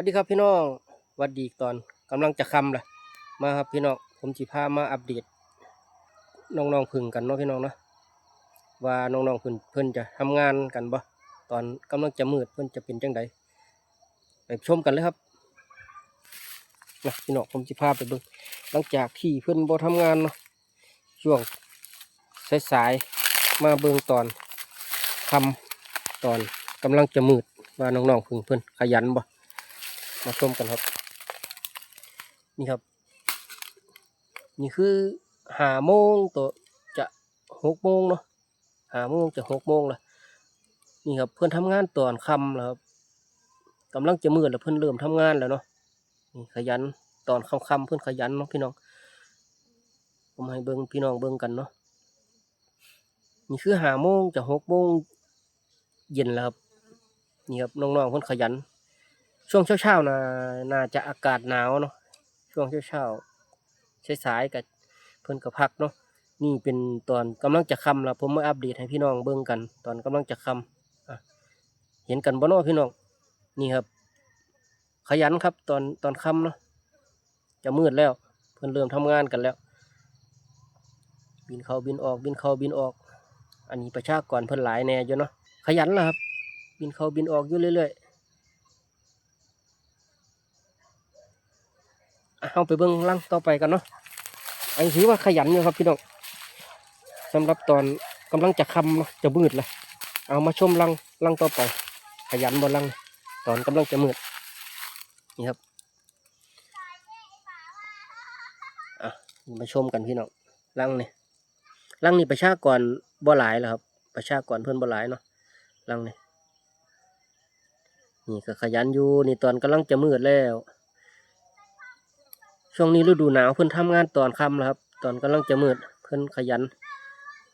วัสดีครับพี่น้องวัสดีตอนกำลังจะคำละมาครับพี่น้องผมสิพามาอัปเดตน้องๆพึ่งกันเนาะพี่น้องเนาะว่าน้องๆพึ่งเพิ่นจะทำงานกันบ่ตอนกำลังจะมืดเพิ่นจะเป็นจังใดไปชมกันเลยครับนะพี่น้องผมสิพาไปเบิ่งหลังจากที่เพิ่นบ่ทำงานเนาะช่วงสายๆมาเบิ่งตอนคำตอนกำลังจะมืดว่าน้องๆพึ่งเพิ่นขยันบ่ มาชมกันครับ นี่ครับ นี่คือหาโมงตัวจะหกโมงเนาะหาโมงจะหกโมงละนี่ครับ เพื่อนทำงานตอนค่ำแล้วครับกำลังจะมืดแล้วเพื่อนเริ่มทำงานแล้วเนาะนี่ขยันตอนค่ำๆเพื่อนขยันเนาะพี่น้อง ผมให้เบิ้งพี่น้องเบิ้งกันเนาะนี่คือหาโมงจะหกโมงเย็นแล้วครับนี่ครับน้องๆเพื่อนขยัน ช่วงเช้าๆนะน่าจะอากาศหนาวเนาะช่วงเช้าๆสายๆกับเพิ่นก็พักเนาะนี่เป็นตอนกำลังจะค่ำแล้วผมมาอัปเดตให้พี่น้องเบิ่งกัน ตอนกำลังจะค่ำเห็นกันบ่เนาะพี่น้องนี่ครับ ขยันครับตอนตอนค่ำเนาะจะมืดแล้ว เพิ่นเริ่มทำงานกันแล้ว บินเข้าบินออก บินเข้าบินออก อันนี้ประชากรเพิ่นหลายแน่อยู่เนาะขยันแล้วครับ บินเข้าบินออกอยู่เรื่อยๆ เอาไปเบิ้งลังต่อไปกันเนาะอันนี้ถือว่าขยันอยู่ครับพี่น้องสำหรับตอนกำลังจะคำเนาจะมืดเลยเอามาชมลังลังต่อไป ขยันบนลังตอนกำลังจะมืดนี่ครับอะมาชมกันพี่น้องลังนี่ลังนี่ประชากรบ่หลายแล้วครับ ประชากรเพื่อนบ่หลายเนาะลังนี่นี่ก็ขยันอยู่นี่ตอนกำลังจะมืดแล้ว ช่วงนี้ฤดูหนาวเพิ่นทำงานตอนค่ำแล้วครับ ตอนกำลังจะมืดเพิ่นขยัน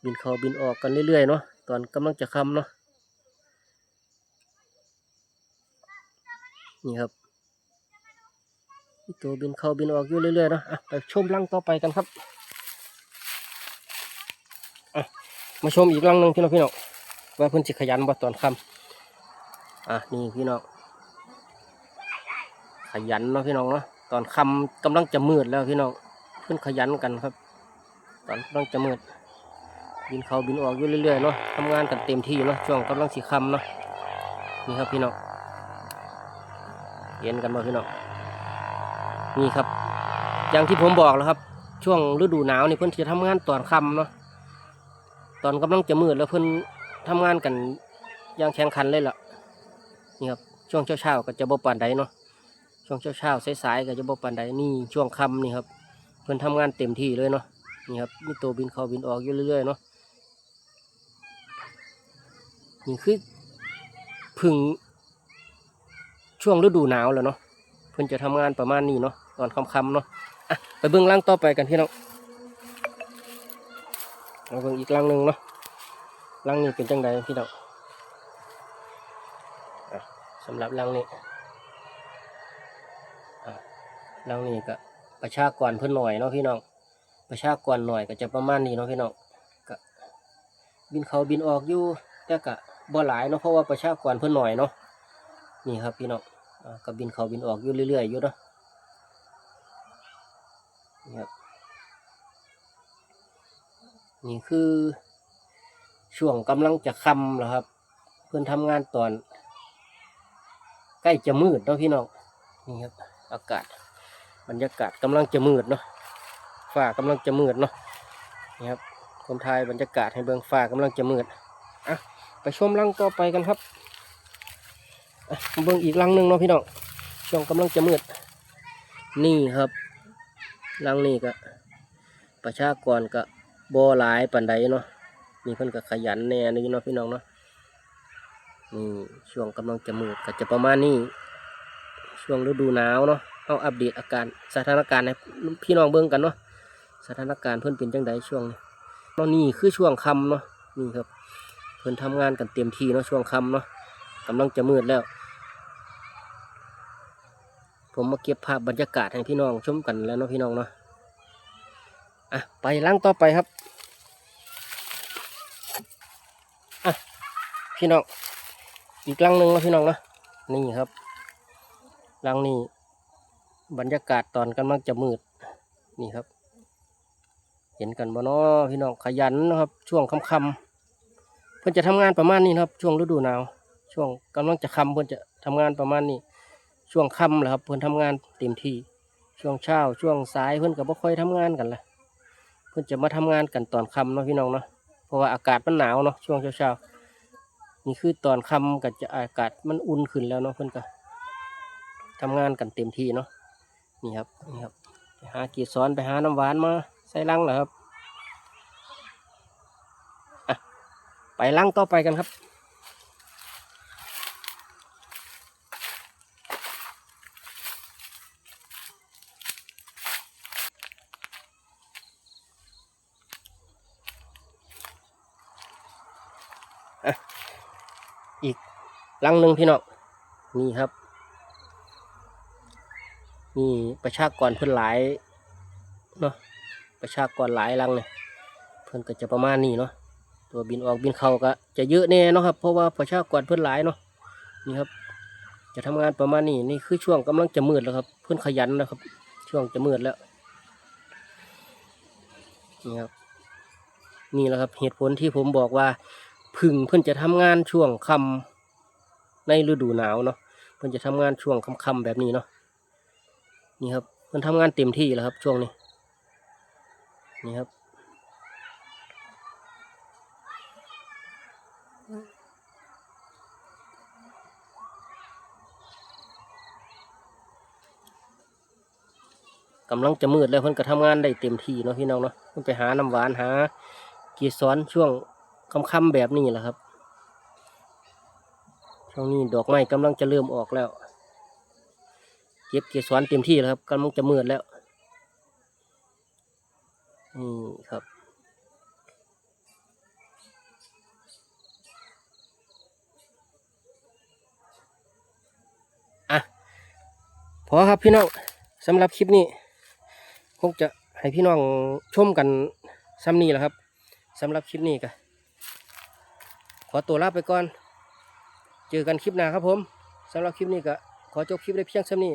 บินเข้าบินออกกันเรื่อยๆเนาะตอนกำลังจะค่ำเนาะนี่ครับตัวบินเข้าบินออกอยู่เรื่อยๆเนาะะไปชมรังต่อไปกันครับมาชมอีกรังหนึ่งพี่น้องพี่น้องว่าเพิ่นสิขยันบ่ตอนค่ำอะนี่พี่น้องขยันเนาะพี่น้องเนาะ อนคำกำลังจะมืดแล้วพี่น้องเพื่อนขยันกันครับ ตอนกำลังจะมืด บินเขาบินออกอยู่เรื่อยๆเนาะทำงานกันเต็มที่เนาะช่วงกำลังสีคำเนาะนี่ครับพี่น้องเห็นกันมาพี่น้องนี่ครับ อย่างที่ผมบอกแล้วครับ ช่วงฤดูหนาวนี่เพื่อนจะทำงานตอนค่ำเนาะตอนกำลังจะมืดแล้วเพื่อนทำงานกันอย่างแข่งขันเลยล่ะนี่ครับช่วงเช้าๆก็จะบ่ปานใดเนาะ ช่วงเช้าๆสายๆก็จะบอกปันใดนี่ช่วงค่ำนี่ครับเพิ่นทำงานเต็มที่เลยเนาะนี่ครับมีตัวบินเข้าบินออกอยู่เรื่อยๆเนาะนี่คือพึ่งช่วงฤดูหนาวแล้วเนาะเพิ่นจะทำงานประมาณนี้เนาะตอนค่ำๆเนาะอะไปเบิ่งรังต่อไปกันพี่น้องมาเบิ่งอีกรังหนึ่งเนาะรังนี้เป็นจังใดพี่น้องสำหรับรังนี้ ลังนี้ก็ประชากรเพิ่นหน่อยเนาะพี่น้อง ประชากรหน่อยก็จะประมาณนี้เนาะพี่น้องก็บินเขาบินออกอยู่แต่ก็บ่หลายเนาะเพราะว่าประชากรเพิ่นหน่อยเนาะนี่ครับพี่น้องก็บินเขาบินออกอยู่เรื่อยๆอยู่เนาะนี่ครับนี่คือช่วงกำลังจะค่ำแล้วครับ เพิ่นทำงานตอน ใกล้จะมืดเนาะพี่น้องนี่ครับ อากาศ บรรยากาศกำลังจะมืดเนาะฟ้ากำลังจะมืดเนาะนี่ครับผมถ่ายบรรยากาศให้เบิ่งฟ้ากำลังจะมืดอะไปชมรังต่อไปกันครับเบิ่งอีกรังหนึ่งเนาะพี่น้องช่วงกำลังจะมืด นี่ครับรังนี้ก็ประชากรก็บ่หลายปานใดเนาะนี่เพิ่นก็ขยันแน่นี่เนาะพี่น้องเนาะนี่ช่วงกำลังจะมืดก็จะประมาณนี้ ช่วงฤดูหนาวเนาะ เอาอัปเดตอาการสถานการณ์ให้พี่น้องเบิ่งกันเนาะสถานการณ์เพิ่อนเป็นจังไดช่วงนี้เนาะนี่คือช่วงค่ำเนาะนี่ครับ เพิ่อนทำงานกันเต็มที่เนาะช่วงค่ำเนาะกำลังจะมืดแล้ว ผมมาเก็บภาพบรรยากาศให้พี่น้องชมกันแล้วเนาะพี่น้องเนาะอะไปล่างต่อไปครับอะพี่น้องอีกลังหนึ่งแล้วพี่น้องเนาะนี่ครับลังนี้ บรรยากาศตอนกำลังจะมืดนี่ครับ เห็นกันบ่เนาะพี่น้องขยันนะครับ ช่วงค่ำๆเพิ่อนจะทำงานประมาณนี้นะครับ ช่วงฤดูหนาว ช่วงกำลังจะค่ำเพิ่อนจะทำงานประมาณนี้ ช่วงค่ำแหละครับ เพิ่อนทำงานเต็มที่ช่วงเช้าช่วงสายเพิ่อนก็บ่ค่อยทำงานกันละเพิ่อนจะมาทำงานกันตอนค่ำเนาะพี่น้องเนาะเพราะว่าอากาศมันหนาวเนาะช่วงเช้าๆนี่คือตอนค่ำก็จะอากาศมันอุ่นขึ้นแล้วเนาะเพิ่อนก็ทำงานกันเต็มที่เนาะ นี่ครับนี่ครับไปหากีดซ้อนไปหาน้ำหวานมาใส่ลังเหรอครับไปลังต่อไปกันครับอีกลังหนึ่งพี่น้องนี่ครับ นี่ประชากรเพิ่นหลายเนาะประชากรหลายลังเนี่ยเพิ่นก็จะประมาณนี้เนาะตัวบินออกบินเข้าก็จะเยอะแน่เนาะครับเพราะว่าประชากรเพิ่นหลายเนาะนี่ครับ จะทำงานประมาณนี้นี่คือช่วงกำลังจะมืดแล้วครับ เพิ่นขยันนะครับ ช่วงจะมืดแล้วนี่ครับนี่แหละครับเหตุผลที่ผมบอกว่าพึ่งเพิ่นจะทำงานช่วงค่ำในฤดูหนาวเนาะเพิ่นจะทำงานช่วงค่ำๆแบบนี้เนาะ นี่ครับเพิ่นทำงานเต็มที่แล้วครับ ช่วงนี้ นี่ครับ กำลังจะมืดแล้วเพิ่นก็ทำงานได้เต็มที่เนาะพี่น้องเนาะเพิ่นไปหาน้ำหวานหากีซ้อนช่วงค่ำๆแบบนี้แหละครับช่วงนี้ดอกไม้กำลังจะเริ่มออกแล้ว ก็บเกสรเต็มที่แล้วครับกำลังจะมืดแล้วนี่ครับ อะ พอครับพี่น้องสำหรับคลิปนี้ คงจะให้พี่น้องชมกันซ้ำนี้แหละครับสำหรับคลิปนี้ก็ขอตัวลาไปก่อน เจอกันคลิปหน้าครับผมสำหรับคลิปนี้ก็ขอจบคลิปได้เพียงเท่านี้